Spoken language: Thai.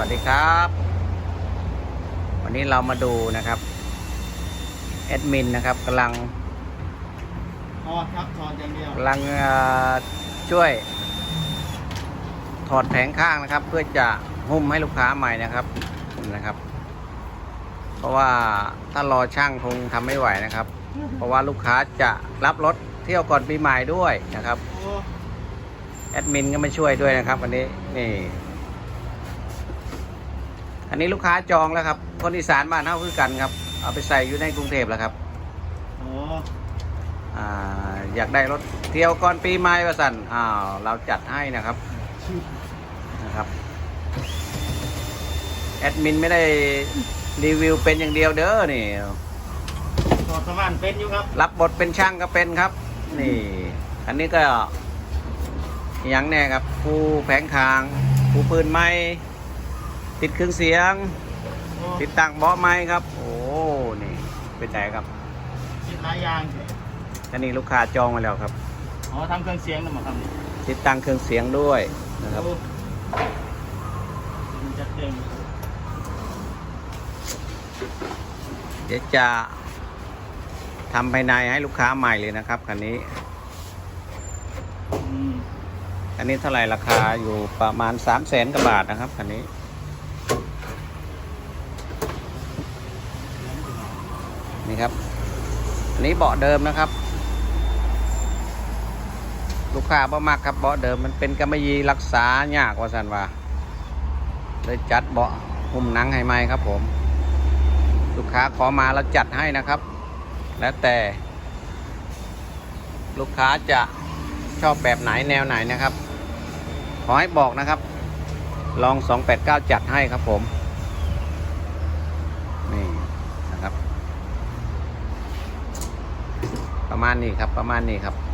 วัสดีครับ วันนี้เรามาดูนะครับแอดมินนะครับกำลังถอดครับถอดอย่างเดียวกำลังเอ่อช่วย ถอดแผงข้างนะครับ เพื่อจะหุ้มให้ลูกค้าใหม่นะครับนะครับ เพราะว่าถ้ารอช่างคงทำไม่ไหวนะครับ เพราะว่าลูกค้าจะรับรถเที่ยวก่อนปีใหม่ด้วยนะครับโอ้แอดมินก็มาช่วยด้วยนะครับวันนี้นี่ อันนี้ลูกค้าจองแล้วครับ คนอีสานบ้านเท่าคือกันครับ เอาไปใส่อยู่ในกรุงเทพแล้วครับโหอ่าอยากได้รถเที่ยวก่อนปีใหม่ประสันอ้าวเราจัดให้นะครับนะครับแอดมินไม่ได้รีวิวเป็นอย่างเดียวเด้อนี่ถอดสว่านเป็นอยู่ครับ รับบทเป็นช่างก็เป็นครับ นี่ อันนี้ก็อย่างแน่ครับปูแผงคางปูปืนไม้ ติดเครื่องเสียงโอ้ติดตั้งเบาะไม้ครับ โอ้ นี่เป็นใจครับคิดหลายอย่างอันนี้ลูกค้าจองมาแล้วครับ อ๋อทำเครื่องเสียงนะมาทำนี่ติดตั้งเครื่องเสียงด้วยนะครับโอ้มันจะเต็มเดี๋ยวจะทำภายในให้ลูกค้าใหม่เลยนะครับคันนี้อืมอันนี้เท่าไหร่ราคาอยู่ประมาณ3 0 0แสนกว่าบาทนะครับคันนี้ นี่ครับ อันนี้เบาะเดิมนะครับ ลูกค้าบ่มักครับเบาะเดิมมันเป็นกำมะยีรักษายากว่าสันว่าเลยจัดเบาะหุ้มหนังให้ไหมครับผม ลูกค้าขอมาแล้วจัดให้นะครับ แล้วแต่ ลูกค้าจะชอบแบบไหนแนวไหนนะครับ ขอให้บอกนะครับ ลอง 289 จัดให้ครับผม นี่นะครับ ประมาณนี้ครับประมาณนี้ครับ